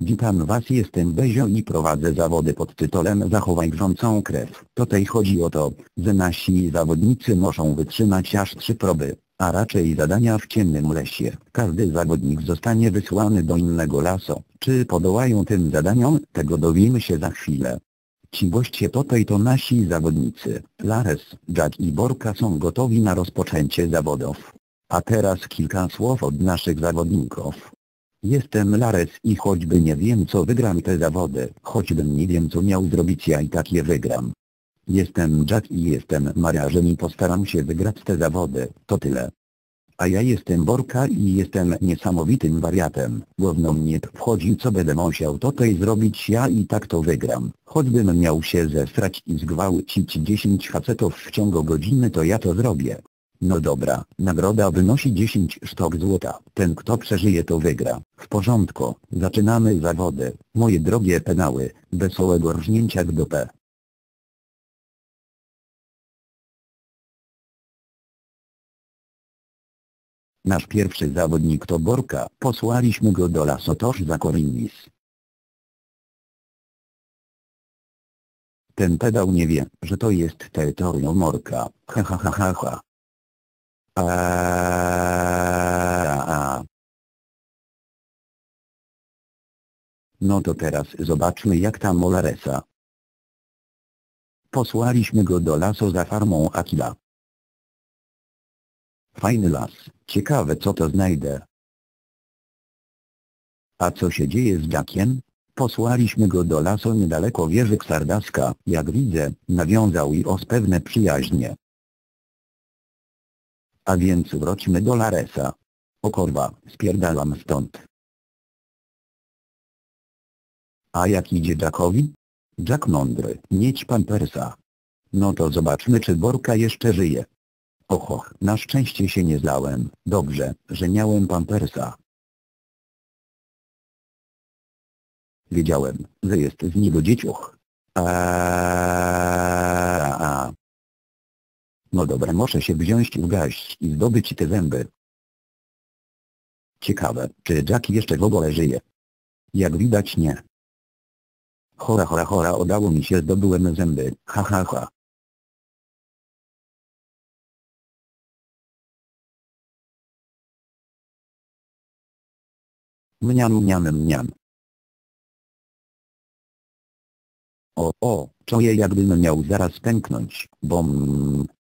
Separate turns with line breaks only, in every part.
Witam Was jestem Bezio i prowadzę zawody pod tytułem Zachowaj grzącą krew. Tutaj chodzi o to, że nasi zawodnicy muszą wytrzymać aż trzy próby, a raczej zadania w ciemnym lesie. Każdy zawodnik zostanie wysłany do innego lasu. Czy podołają tym zadaniom, tego dowiemy się za chwilę. Ci goście tutaj to nasi zawodnicy. Lares, Jack i Borka są gotowi na rozpoczęcie zawodów. A teraz kilka słów od naszych zawodników. Jestem Lares i choćby nie wiem co wygram te zawody, choćbym nie wiem co miał zrobić ja i tak je wygram. Jestem Jack i jestem mariarzem i postaram się wygrać te zawody, to tyle. A ja jestem Borka i jestem niesamowitym wariatem. Głowno mnie wchodzi co będę musiał tutaj zrobić ja i tak to wygram. Choćbym miał się zesrać i zgwałcić 10 facetów w ciągu godziny to ja to zrobię. No dobra, nagroda wynosi 10 sztok złota. Ten kto przeżyje to wygra. W porządku, zaczynamy zawody. Moje drogie penały, wesołego rżnięcia w dupę. Nasz pierwszy zawodnik to Borka, posłaliśmy go do Lasotosz za. Ten pedał nie wie, że to jest terytorium Morka, ha ha ha ha ha. Aaaa. No to teraz zobaczmy jak tam Molaresa. Posłaliśmy go do lasu za farmą Akila. Fajny las, ciekawe co to znajdę. A co się dzieje z Jackiem? Posłaliśmy go do lasu niedaleko wieży Ksardaska, jak widzę, nawiązał i os pewne przyjaźnie. A więc wróćmy do Laresa. O korwa, spierdalam stąd. A jak idzie Jackowi? Jack mądry, mieć pampersa. No to zobaczmy czy Borka jeszcze żyje. Oho, na szczęście się nie zlałem, dobrze, że miałem pampersa. Wiedziałem, że jest z niego dzieciuch. Aaaa. No dobra, muszę się wziąć w gaść i zdobyć te zęby. Ciekawe, czy Jack jeszcze w ogóle żyje? Jak widać nie. Chora chora chora udało mi się zdobyłem zęby, ha ha ha. Mniam mniam mniam. O, o, czuję jakbym miał zaraz pęknąć, bom.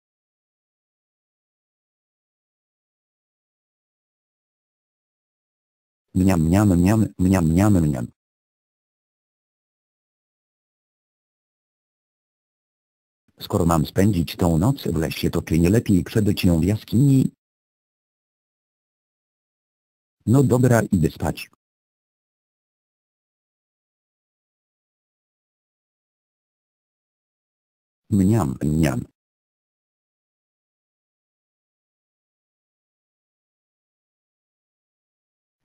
Mniam mniam mniam mniam mniam mniam. Skoro mam spędzić tą noc w lesie to czy nie lepiej przebyć ją w jaskini? No dobra idę spać. Mniam mniam.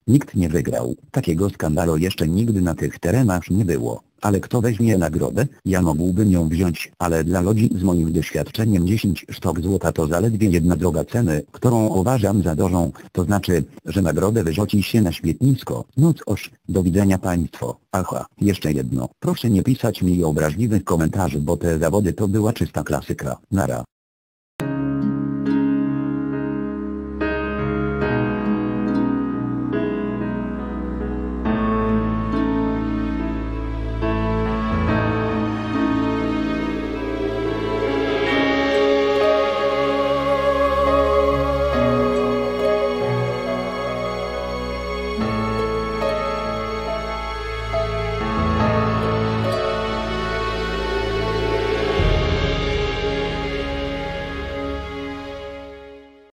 Nikt nie wygrał. Takiego skandalu jeszcze nigdy na tych terenach nie było. Ale kto weźmie nagrodę? Ja mógłbym ją wziąć, ale dla ludzi z moim doświadczeniem 10 sztok złota to zaledwie jedna droga ceny, którą uważam za dużą, to znaczy, że nagrodę wyrzuci się na śmietnisko. No cóż, do widzenia państwo. Aha, jeszcze jedno. Proszę nie pisać mi obraźliwych komentarzy, bo te zawody to była czysta klasyka. Nara.